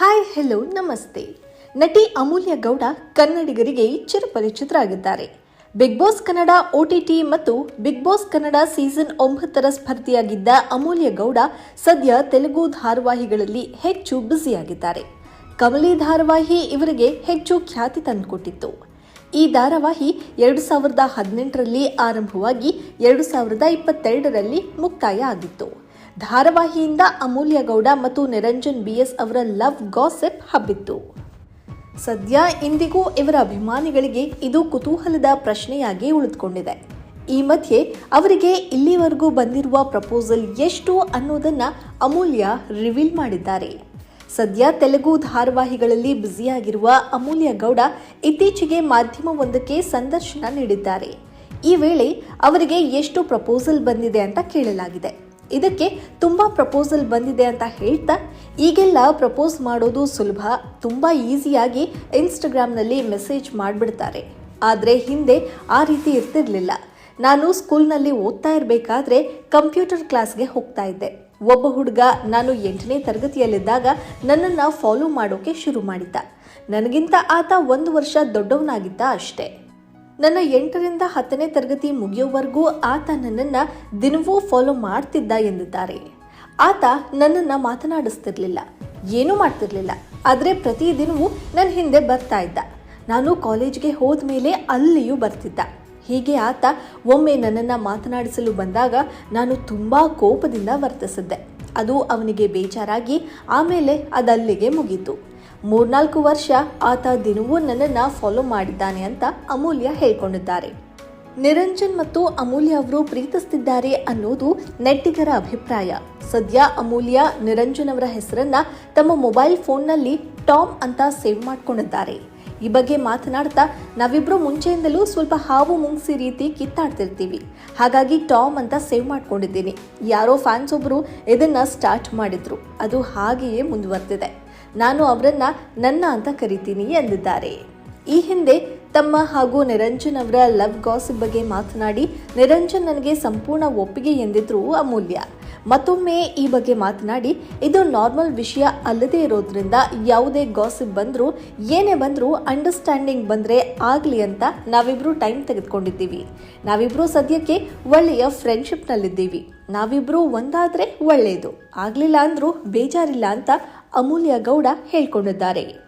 Hi hello ನಮಸ್ತೆ. ನಟಿ ಅಮೂಲ್ಯ ಗೌಡ ಕನ್ನಡಿಗರಿಗೆ ಚಿರಪರಿಚಿತರಾಗಿದ್ದಾರೆ. ಬಿಗ್ ಬಾಸ್ ಕನ್ನಡ ಒಟಿಟಿ ಮತ್ತು ಬಿಗ್ ಬಾಸ್ ಕನ್ನಡ ಸೀಸನ್ ಒಂಬತ್ತರ ಸ್ಪರ್ಧಿಯಾಗಿದ್ದ ಅಮೂಲ್ಯ ಗೌಡ ಸದ್ಯ ತೆಲುಗು ಧಾರಾವಾಹಿಗಳಲ್ಲಿ ಹೆಚ್ಚು ಬ್ಯುಸಿಯಾಗಿದ್ದಾರೆ. ಕಮಲಿ ಧಾರಾವಾಹಿ ಇವರಿಗೆ ಹೆಚ್ಚು ಖ್ಯಾತಿ ತಂದುಕೊಟ್ಟಿತ್ತು. ಈ ಧಾರಾವಾಹಿ ಎರಡು ಸಾವಿರದ ಹದಿನೆಂಟರಲ್ಲಿ ಆರಂಭವಾಗಿ ಎರಡು ಸಾವಿರದ ಇಪ್ಪತ್ತೆರಡರಲ್ಲಿ ಮುಕ್ತಾಯ ಆಗಿತ್ತು. ಧಾರಾವಾಹಿಯಿಂದ ಅಮೂಲ್ಯ ಗೌಡ ಮತ್ತು ನಿರಂಜನ್ ಬಿಎಸ್ ಅವರ ಲವ್ ಗಾಸಿಪ್ ಹಬ್ಬಿತ್ತು. ಸದ್ಯ ಇಂದಿಗೂ ಇವರ ಅಭಿಮಾನಿಗಳಿಗೆ ಇದು ಕುತೂಹಲದ ಪ್ರಶ್ನೆಯಾಗಿ ಉಳಿದುಕೊಂಡಿದೆ. ಈ ಮಧ್ಯೆ ಅವರಿಗೆ ಇಲ್ಲಿವರೆಗೂ ಬಂದಿರುವ ಪ್ರಪೋಸಲ್ ಎಷ್ಟು ಅನ್ನೋದನ್ನ ಅಮೂಲ್ಯ ರಿವೀಲ್ ಮಾಡಿದ್ದಾರೆ. ಸದ್ಯ ತೆಲುಗು ಧಾರಾವಾಹಿಗಳಲ್ಲಿ ಬ್ಯುಸಿಯಾಗಿರುವ ಅಮೂಲ್ಯ ಗೌಡ ಇತ್ತೀಚೆಗೆ ಮಾಧ್ಯಮವೊಂದಕ್ಕೆ ಸಂದರ್ಶನ ನೀಡಿದ್ದಾರೆ. ಈ ವೇಳೆ ಅವರಿಗೆ ಎಷ್ಟು ಪ್ರಪೋಸಲ್ ಬಂದಿದೆ ಅಂತ ಕೇಳಲಾಗಿದೆ. ಇದಕ್ಕೆ ತುಂಬ ಪ್ರಪೋಸಲ್ ಬಂದಿದೆ ಅಂತ ಹೇಳ್ತಾ, ಈಗೆಲ್ಲ ಪ್ರಪೋಸ್ ಮಾಡೋದು ಸುಲಭ. ತುಂಬ ಈಸಿಯಾಗಿ ಇನ್ಸ್ಟಾಗ್ರಾಮ್ನಲ್ಲಿ ಮೆಸೇಜ್ ಮಾಡಿಬಿಡ್ತಾರೆ. ಆದರೆ ಹಿಂದೆ ಆ ರೀತಿ ಇರ್ತಿರ್ಲಿಲ್ಲ. ನಾನು ಸ್ಕೂಲ್ನಲ್ಲಿ ಓದ್ತಾ ಇರಬೇಕಾದ್ರೆ ಕಂಪ್ಯೂಟರ್ ಕ್ಲಾಸ್ಗೆ ಹೋಗ್ತಾ ಇದ್ದೆ. ಒಬ್ಬ ಹುಡುಗ ನಾನು ಎಂಟನೇ ತರಗತಿಯಲ್ಲಿದ್ದಾಗ ನನ್ನನ್ನು ಫಾಲೋ ಮಾಡೋಕೆ ಶುರು ಮಾಡಿದ್ದ. ನನಗಿಂತ ಆತ ಒಂದು ವರ್ಷ ದೊಡ್ಡವನಾಗಿದ್ದ ಅಷ್ಟೇ. ನನ್ನ ಎಂಟರಿಂದ ಹತ್ತನೇ ತರಗತಿ ಮುಗಿಯೋವರೆಗೂ ಆತ ನನ್ನನ್ನು ದಿನವೂ ಫಾಲೋ ಮಾಡ್ತಿದ್ದ ಎಂದಿದ್ದಾರೆ. ಆತ ನನ್ನನ್ನು ಮಾತನಾಡಿಸ್ತಿರ್ಲಿಲ್ಲ, ಏನೂ ಮಾಡ್ತಿರ್ಲಿಲ್ಲ. ಆದರೆ ಪ್ರತಿದಿನವೂ ನನ್ನ ಹಿಂದೆ ಬರ್ತಾ ಇದ್ದ. ನಾನು ಕಾಲೇಜ್ಗೆ ಹೋದ ಮೇಲೆ ಅಲ್ಲಿಯೂ ಬರ್ತಿದ್ದ. ಹೀಗೆ ಆತ ಒಮ್ಮೆ ನನ್ನನ್ನು ಮಾತನಾಡಿಸಲು ಬಂದಾಗ ನಾನು ತುಂಬ ಕೋಪದಿಂದ ವರ್ತಿಸಿದ್ದೆ. ಅದು ಅವನಿಗೆ ಬೇಜಾರಾಗಿ ಆಮೇಲೆ ಅದಲ್ಲಿಗೆ ಮುಗೀತು. ಮೂರ್ನಾಲ್ಕು ವರ್ಷ ಆತ ದಿನವೂ ನನ್ನನ್ನು ಫಾಲೋ ಮಾಡಿದ್ದಾನೆ ಅಂತ ಅಮೂಲ್ಯ ಹೇಳ್ಕೊಂಡಿದ್ದಾರೆ. ನಿರಂಜನ್ ಮತ್ತು ಅಮೂಲ್ಯ ಅವರು ಪ್ರೀತಿಸ್ತಿದ್ದಾರೆ ಅನ್ನೋದು ನೆಟ್ಟಿಗರ ಅಭಿಪ್ರಾಯ. ಸದ್ಯ ಅಮೂಲ್ಯ ನಿರಂಜನ್ ಅವರ ಹೆಸರನ್ನ ತಮ್ಮ ಮೊಬೈಲ್ ಫೋನ್ನಲ್ಲಿ ಟಾಮ್ ಅಂತ ಸೇವ್ ಮಾಡ್ಕೊಂಡಿದ್ದಾರೆ. ಈ ಬಗ್ಗೆ ಮಾತನಾಡ್ತಾ ನಾವಿಬ್ಬರು ಮುಂಚೆಯಿಂದಲೂ ಸ್ವಲ್ಪ ಹಾವು ಮುಂಗ್ಸಿ ರೀತಿ ಕಿತ್ತಾಡ್ತಿರ್ತೀವಿ. ಹಾಗಾಗಿ ಟಾಮ್ ಅಂತ ಸೇವ್ ಮಾಡ್ಕೊಂಡಿದ್ದೀನಿ. ಯಾರೋ ಫ್ಯಾನ್ಸ್ ಒಬ್ರು ಇದನ್ನ ಸ್ಟಾರ್ಟ್ ಮಾಡಿದ್ರು. ಅದು ಹಾಗೆಯೇ ಮುಂದುವರೆದಿದೆ ನಾನು ಅವರನ್ನು ನನ್ನ ಅಂತ ಕರಿತೀನಿ ಎಂದಿದ್ದಾರೆ. ಈ ಹಿಂದೆ ತಮ್ಮ ಹಾಗೂ ನಿರಂಜನ್ ಅವರ ಲವ್ ಗಾಸಿಪ್ ಬಗ್ಗೆ ಮಾತನಾಡಿ, ನಿರಂಜನ್ ನನಗೆ ಸಂಪೂರ್ಣ ಒಪ್ಪಿಗೆ ಎಂದಿದ್ರು ಅಮೂಲ್ಯ. ಮತ್ತೊಮ್ಮೆ ಈ ಬಗ್ಗೆ ಮಾತನಾಡಿ, ಇದು ನಾರ್ಮಲ್ ವಿಷಯ ಅಲ್ಲದೇ ಇರೋದ್ರಿಂದ ಯಾವುದೇ ಗಾಸಿಪ್ ಬಂದರೂ, ಏನೇ ಬಂದರೂ ಅಂಡರ್ಸ್ಟ್ಯಾಂಡಿಂಗ್ ಬಂದರೆ ಆಗಲಿ ಅಂತ ನಾವಿಬ್ರು ಟೈಮ್ ತೆಗೆದುಕೊಂಡಿದ್ದೀವಿ. ನಾವಿಬ್ರು ಸದ್ಯಕ್ಕೆ ಒಳ್ಳೆಯ ಫ್ರೆಂಡ್ಶಿಪ್ನಲ್ಲಿದ್ದೀವಿ. ನಾವಿಬ್ರು ಒಂದಾದರೆ ಒಳ್ಳೆಯದು ಆಗಲಿಲ್ಲ ಅಂದರೂ ಬೇಜಾರಿಲ್ಲ ಅಂತ ಅಮೂಲ್ಯ ಗೌಡ ಹೇಳ್ಕೊಂಡಿದ್ದಾರೆ.